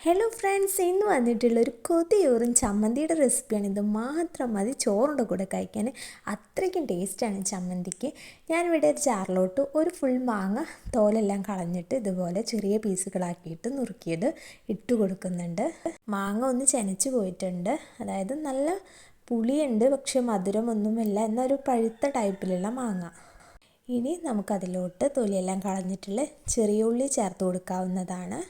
Hello friends ഇന്ന് വന്നിട്ടുള്ള ഒരു കൊതിയൂറും ചമ്മന്തിയുടെ റെസിപ്പിയാണ് ഇത് മാത്രം മതി ചോറിന്റെ കൂടെ കഴിക്കാൻ. അത്രയ്ക്കും ടേസ്റ്റാണ് ചമ്മന്തിക്ക്. ഞാനിവിടെ ഒരു ജാറിലോട്ട് ഒരു ഫുൾ മാങ്ങ തോലെല്ലാം കളഞ്ഞിട്ട് ഇതുപോലെ ചെറിയ പീസുകളാക്കിയിട്ട് നുറുക്കിയത് ഇട്ട് കൊടുക്കുന്നുണ്ട്. മാങ്ങ ഒന്ന് ചെനച്ച് പോയിട്ടുണ്ട്. അതായത് നല്ല പുളിയുണ്ട് പക്ഷേ മധുരമൊന്നുമില്ല. എന്നൊരു പഴുത്ത ടൈപ്പിലുള്ള മാങ്ങ. ഇനി നമുക്കതിലോട്ട് തൊലിയെല്ലാം കളഞ്ഞിട്ടുള്ള ചെറിയ ഉള്ളി ചേർത്ത് കൊടുക്കാവുന്നതാണ്.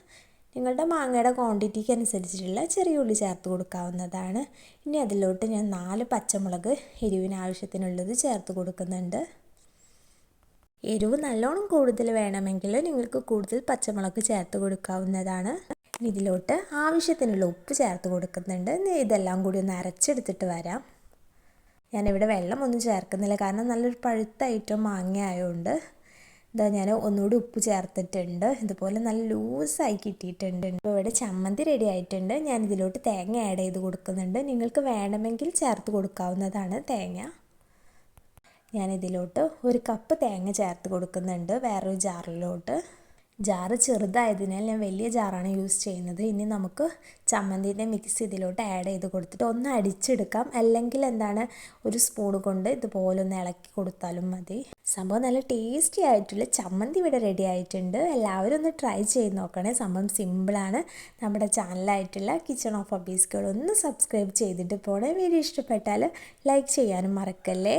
നിങ്ങളുടെ മാങ്ങയുടെ ക്വാണ്ടിറ്റിക്ക് അനുസരിച്ചിട്ടുള്ള ചെറിയ ഉള്ളി ചേർത്ത് കൊടുക്കാവുന്നതാണ്. ഇനി അതിലോട്ട് ഞാൻ നാല് പച്ചമുളക് എരിവിന് ആവശ്യത്തിനുള്ളത് ചേർത്ത് കൊടുക്കുന്നുണ്ട്. എരിവ് നല്ലോണം കൂടുതൽ വേണമെങ്കിൽ നിങ്ങൾക്ക് കൂടുതൽ പച്ചമുളക് ചേർത്ത് കൊടുക്കാവുന്നതാണ്. ഇതിലോട്ട് ആവശ്യത്തിനുള്ള ഉപ്പ് ചേർത്ത് കൊടുക്കുന്നുണ്ട്. ഇതെല്ലാം കൂടി ഒന്ന് അരച്ചെടുത്തിട്ട് വരാം. ഞാനിവിടെ വെള്ളമൊന്നും ചേർക്കുന്നില്ല. കാരണം നല്ലൊരു പഴുത്ത ഐറ്റം മാങ്ങ ആയതുകൊണ്ട് ഇതാ ഞാൻ ഒന്നുകൂടി ഉപ്പ് ചേർത്തിട്ടുണ്ട്. ഇതുപോലെ നല്ല ലൂസായി കിട്ടിയിട്ടുണ്ട്. ഇപ്പോൾ ഇവിടെ ചമ്മന്തി റെഡി ആയിട്ടുണ്ട്. ഞാൻ ഇതിലോട്ട് തേങ്ങ ആഡ് ചെയ്ത് കൊടുക്കുന്നുണ്ട്. നിങ്ങൾക്ക് വേണമെങ്കിൽ ചേർത്ത് കൊടുക്കാവുന്നതാണ് തേങ്ങ. ഞാൻ ഞാനിതിലോട്ട് ഒരു കപ്പ് തേങ്ങ ചേർത്ത് കൊടുക്കുന്നുണ്ട് വേറൊരു ജാറിലോട്ട് ജാറ് ചെറുതായതിനാൽ ഞാൻ വലിയ ജാറാണ് യൂസ് ചെയ്യുന്നത്. ഇനി നമുക്ക് ചമ്മന്തിന്റെ മിക്സ് ഇതിലോട്ട് ആഡ് ചെയ്ത് കൊടുത്തിട്ട് ഒന്ന് അടിച്ചെടുക്കാം. അല്ലെങ്കിൽ എന്താണ് ഒരു സ്പൂൺ കൊണ്ട് ഇതുപോലെ ഒന്ന് ഇളക്കി കൊടുത്താലും മതി. സംഭവം നല്ല ടേസ്റ്റി ആയിട്ടുള്ള ചമ്മന്തി ഇവിടെ റെഡി ആയിട്ടുണ്ട്. എല്ലാവരും ഒന്ന് ട്രൈ ചെയ്ത് നോക്കണേ. സംഭവം സിമ്പിളാണ് നമ്മുടെ ചാനലായിട്ടുള്ള കിച്ചൺ ഓഫ് അബീസ്കൾ ഒന്ന് സബ്സ്ക്രൈബ് ചെയ്തിട്ട് പോണേ. വീഡിയോ ഇഷ്ടപ്പെട്ടാൽ ലൈക്ക് ചെയ്യാനും മറക്കല്ലേ?